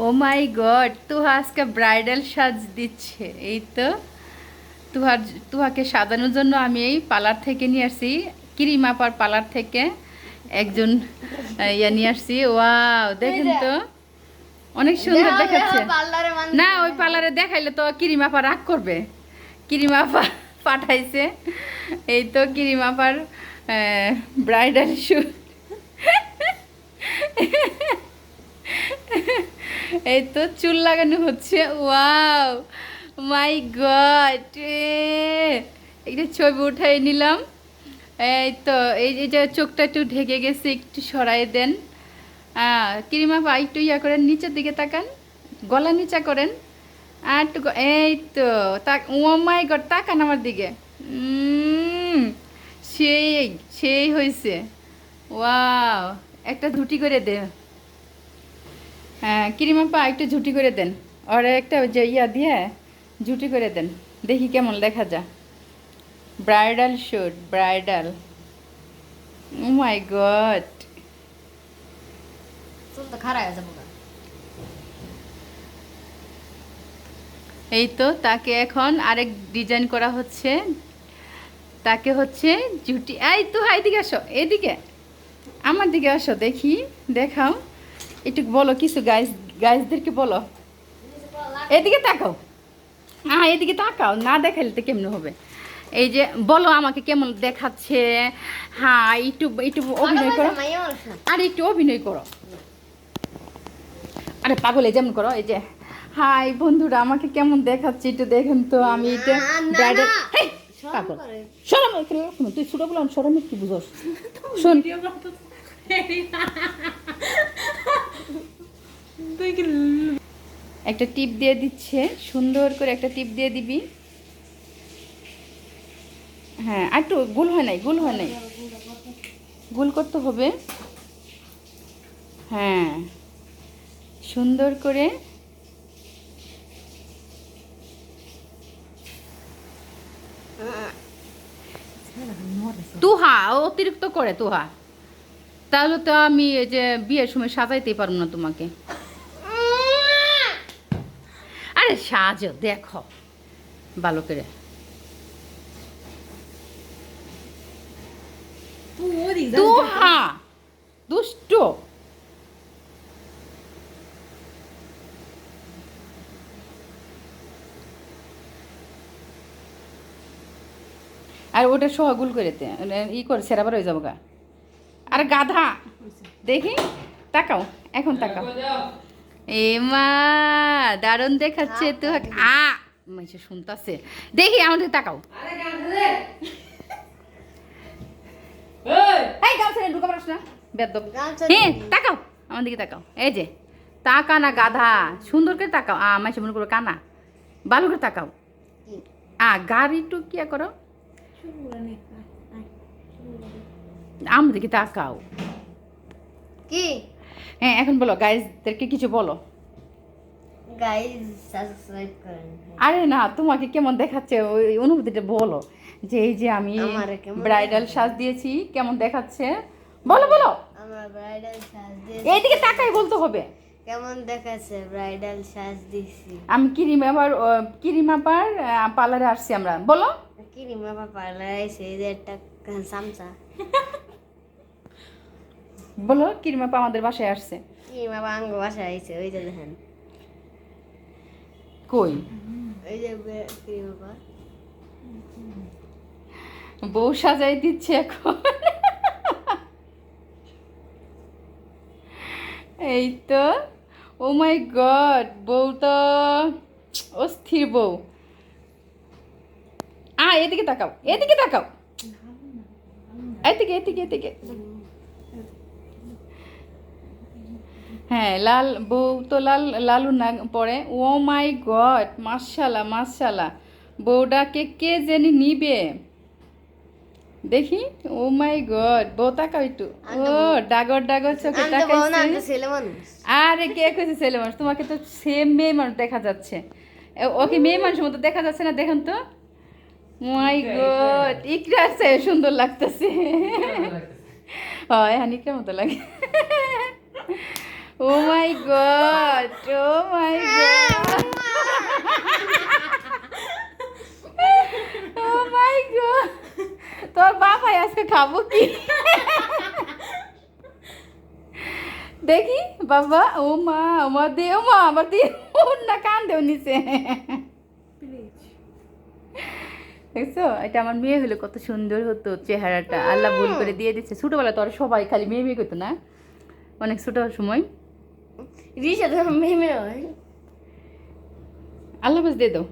O my god Tuha আজকে bridal সাজ দিচ্ছে। এই তো তুহার তুহাকে সাজানোর জন্য আমি এই পার্লার থেকে নিয়ে আসছি কিরিমাপার পার্লার থেকে একজন ইয়া নিয়ে আসছি। ওয়াও দেখেন তো অনেক সুন্দর দেখাচ্ছে। না ওই পার্লারে দেখাইলে তো কিরিমাপা রাগ করবে। কিরিমাপা পাঠাইছে। এই তো কিরিমাপার ব্রাইডাল শুট এই তো চুল লাগানো হচ্ছে। ওয়াও! মাই গড একটা ছবি উঠাই নিলাম। এই তো, এই যে চোখটা একটু ঢেকে গেছে, একটু সরাই দেন। কিরিমা পা একটু ইয়া করেন, নিচের দিকে তাকান। গলা নিচা করেন। আর একটু এই তো তাক ও মাই গড, তাকান আমার দিকে। সেই সেই হয়েছে ওয়াও, একটা ধুটি করে দে। হ্যাঁ কিরিমা পা একটু ঝুটি করে দেন। আর একটা ওই যে ইয়া দিয়ে ঝুটি করে দেন। দেখি কেমন দেখা যা bridal shoot bridal. Oh my god. এই তো তাকে এখন আরেক ডিজাইন করা হচ্ছে। তাকে হচ্ছে জুটি এই তো এদিকে আসো এদিকে আমার দিকে আসো দেখি দেখাও। একটু বলো কিছু গাইজ গাইজদেরকে বলো। এদিকে তাকাও। হ্যাঁ এদিকে তাকাও না দেখাইলে তো কেমন হবে? এই যে বলো আমাকে কেমন দেখাচ্ছে? হ্যাঁ একটু একটু অভিনয় করো। আর একটু অভিনয় করো। আরে পাগলে যেমন করো এই যে। হাই বন্ধুরা আমাকে কেমন দেখাচ্ছে একটু দেখেন তো আমি এটা পাগল। সরম এখানে তুই ছোট বললাম কি বুঝোস। শোন। একটা টিপ দিয়ে দিচ্ছে, সুন্দর করে একটা টিপ দিয়ে দিবি। হ্যাঁ একটু গোল হয় নাই, গোল হয় নাই। গোল করতে হবে। হ্যাঁ সুন্দর করে। তুহা অতিরিক্ত করে তুহা। তাহলে তো আমি এই যে বিয়ের সময় সাজাইতেই পারব না তোমাকে। সাজো দেখো। ভালো করে। তুহা দুষ্ট। আর ওটা সহগুল করে মানে ই করে সেরাবার হয়ে যাব গা। আর গাধা দেখি তাকাও এখন তাকাও। এ মা দারুণ দেখাচ্ছে তো আ মাইসে শুনতাছে। দেখি আমাদের তাকাও। এই! গামছা ঢুকা পারছ না বেদ্যপ হ্যাঁ তাকাও আমার দিকে তাকাও। এই যে তাকা না গাধা। সুন্দর করে তাকাও। আ মনে করো কানা। ভালো করে তাকাও। আ গাড়ি একটু কিয়া করো। আমার দিকে তাকাও। কি? হ্যাঁ এখন বলো গাইজদেরকে কিছু বলো। গাইজ সাবস্ক্রাইব করেন। আরে না তোমাকে কেমন দেখাচ্ছে? ওই অনুভূতিটা বলো। যে এই যে আমি ব্রাইডাল সাজ দিয়েছি কেমন দেখাচ্ছে? বলো বলো। আমার ব্রাইডাল সাজ দিয়ে এইদিকে তাকাই বলতে হবে। কেমন দেখাচ্ছে ব্রাইডাল সাজ দিছি আমি কিরিমাবার কিরিমাপার পার্লারে আসছি আমরা। বলো। কি রে বাবা পার্লার আইছে যে একটা সামসা। বলো কিরিমাপা আমাদের বাসায় আসছে? কি রে বাবা আঙ্গ আইছে ওই যে দেখেন। কই? ওই যে বে- কি বউ সাজাই দিচ্ছে এখন। এই তো ও মাই গড বউ তো অস্থির বউ। আ এদিকে তাকাও এদিকে তাকাও। এদিকে এদিকে এদিকে। হ্যাঁ লাল বউ তো লাল লালু না পরে ও মাই গড মাশাল্লাহ মাশাল্লাহ বউটাকে কে জানি নিবে? দেখি ও মাই গড বউ তাকাও একটু। ও ডাগর ডাগর চোখে তাকাইছে। ছেলে আরে কে কইছে ছেলে মানুষ? তোমাকে তো সেম মেয়ে মানুষ দেখা যাচ্ছে। ওকে মেয়ে মানুষের মতো দেখা যাচ্ছে না? দেখুন তো। মাই গড ইকরা আছে সুন্দর লাগতেছে। হয় হানিকের মতো লাগে। ও my god oh my god oh my god তোর বাবাই আজকে খাব কি? দেখি বাবা ও মা আমার দে ও মা আমার দিয়ে ওর না কান দেও নিচে। দেখছ? এটা আমার মেয়ে হলে কত সুন্দর হতো চেহারাটা। আল্লাহ ভুল করে দিয়ে দিচ্ছে ছোটবেলা তো আর সবাই খালি মেয়ে মেয়ে করতো না। অনেক ছোট সময়। রিসা তো মেমে হয়। আল্লাহ বাস দিয়ে দাও।